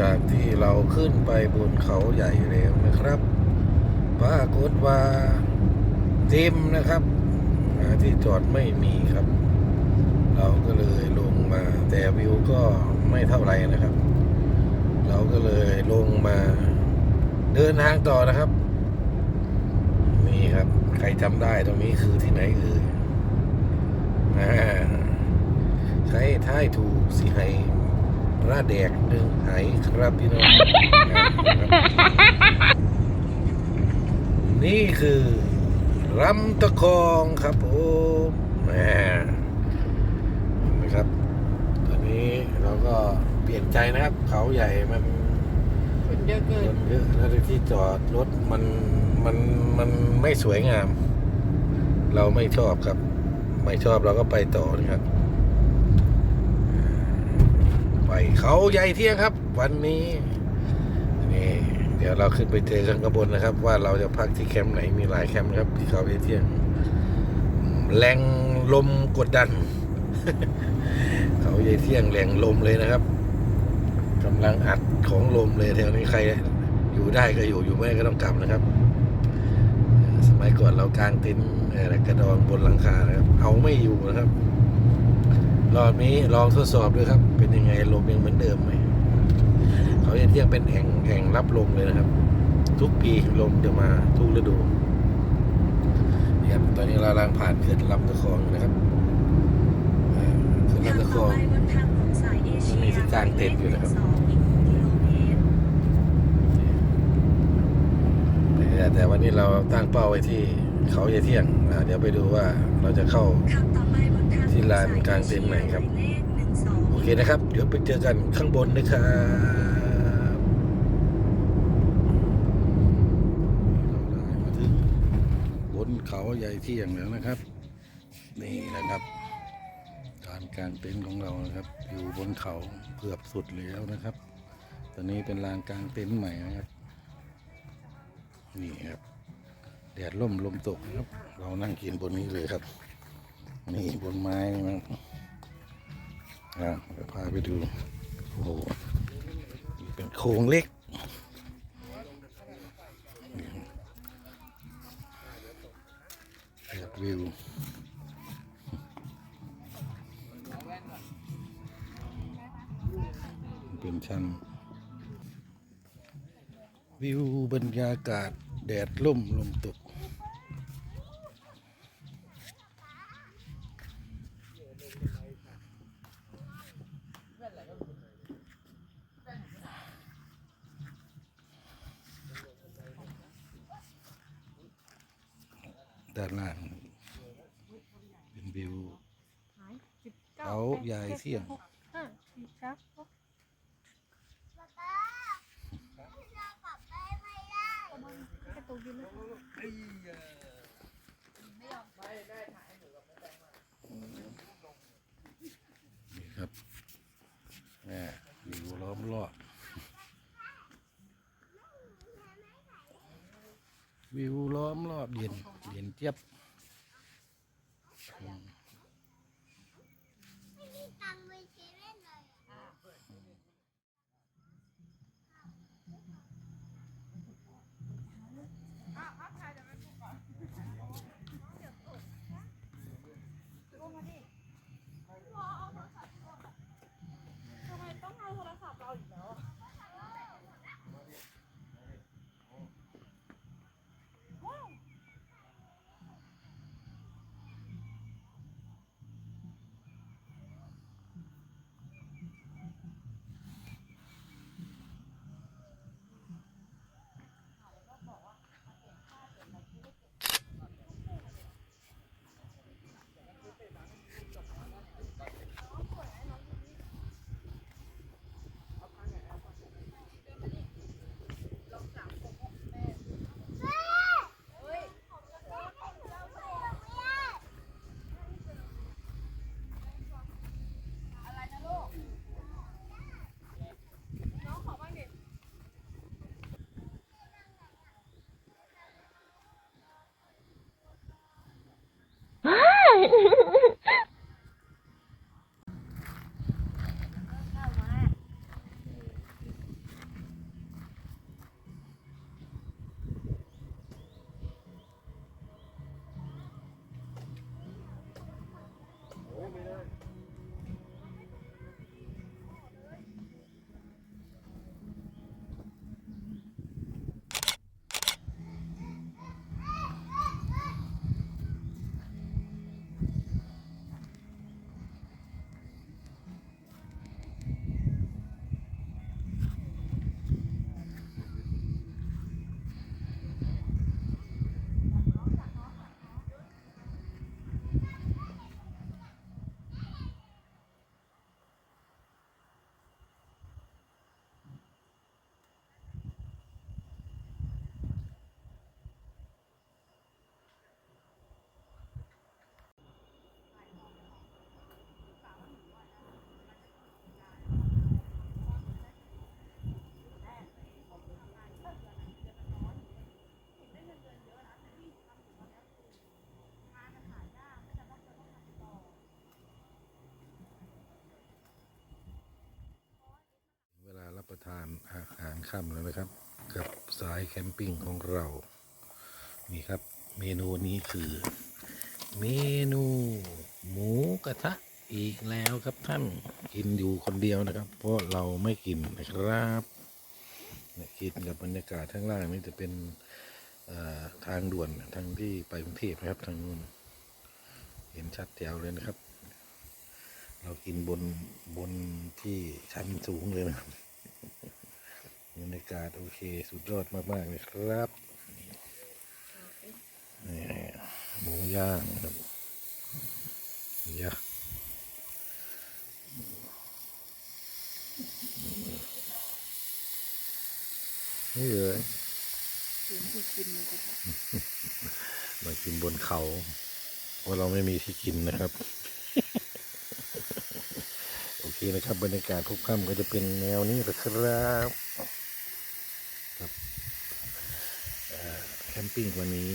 จากที่เราขึ้นไปบนเขาใหญ่แล้วนะครับปรากฏว่าเต็มนะครับ ที่จอดไม่มีครับ เราก็เลยลงมา แต่วิวก็ไม่เท่าไรนะครับ เราก็เลยลงมาเดินทางต่อนะครับ นี่ครับ ใครจำได้ตรงนี้คือที่ไหนเอ่ยอ่าใครท้ายถูกสิให้พระแดกหนึ่งไหครับพี่น้องนี่คือรำตะคองครับผมแหมนะครับ ตอนนี้เราก็เปลี่ยนใจนะครับ เขาใหญ่มันคนเยอะเกิคนนเยอะแล้วที่จอดรถมันมันมันไม่สวยงาม เราไม่ชอบครับ ไม่ชอบเราก็ไปต่อนะครับ ไป เขาใหญ่เที่ยงครับ วันนี้นี่เดี๋ยวเราขึ้นไปเจอกันข้างบนนะครับ ว่าเราจะพักที่แคมป์ไหนมีหลายแคมป์ครับที่เขาใหญ่เที่ยง แรงลมกดดัน เขาใหญ่เที่ยงแรงลมเลยนะครับกำลังอัดของลมเลยแถวนี้ใคร อยู่ได้ก็อยู่อยู่ไม่ได้ก็ต้องกลับนะครับ สมัยก่อนเรากางเต็นท์เอ่อกระดองบนหลังคานะครับเอาไม่อยู่นะครับ รอบนี้ลองทดสอบด้วยครับ เป็นยังไงลมยังเหมือนเดิมไหมเขาจะเที่ยงเป็นแอ่งแอ่งรับลมเลยนะครับ ทุกปีลมจะมาทุกฤดูนี่ครับตอนนี้เราลังผ่านเขื่อนลำตะคองนะครับเขื่อนลำตะคองมีที่กางเต็นท์อยู่นะครับแต่วันนี้เราตั้งเป้าไว้ที่เขาเยเที่ยงเดี๋ยวไปดูว่าเราจะเข้าขับต่อไปบ ที่ลานกลางเต็นท์ไหนครับ โอเคนะครับ เดี๋ยวไปเจอกันข้างบนนะครับมาถึงบนเขาใหญ่ที่ยงแล้วนะครับ นี่นะครับการกางเต็นท์ของเรานะครับ อยู่บนเขาเกือบสุดแล้วนะครับ ตอนนี้เป็นลานกลางเต็นท์ใหม่นะครับ นี่ครับแดดร่มลมตกครับ เรานั่งกินบนนี้เลยครับ นี่บนไม้มันอะเดี๋ยวพาไปดู โอ้โหเป็นโครงเล็กแดดวิวเป็นชั้นวิวบรรยากาศ แดดร่มลมตก ด้านล่าง เป็นวิวสิบเขาใหญ่เที่ยงห้าสี่เก้าหกกระตุกอยู่นะนี่ครับแหม่วิวล้อมรอบวิวล้ อมรอบเย็นเย็นเจี๊ยบ ทานอาหารค่ำแล้วนะครับ กับสายแคมปิ้งของเรา นี่ครับ เมนูนี้คือ เมนู หมูกระทะอีกแล้วครับท่านกินอยู่คนเดียวนะครับ เพราะเราไม่กินนะครับเนี่ยกินกับบรรยากาศข้างล่างนี่จะเป็นทางด่วนทางที่ไปกรุงเทพนะครับทางนู้นเห็นชัดแจ๋วเลยนะครับ เรากินบนบนที่ชั้นสูงเลยนะครับ รรยากาศโอเคสุดยอดมากๆเลยครับนี่หมูย่างนะครับยะนี่เลยเสียงที่กินมันก็จะมากินบนเขาเพราะเราไม่มีที่กินนะครับ โอเคนะครับ บรรยากาศทุกค่ำก็จะเป็นแนวนี้แหละครับครับเอ่อ แคมปิ้งวันนี้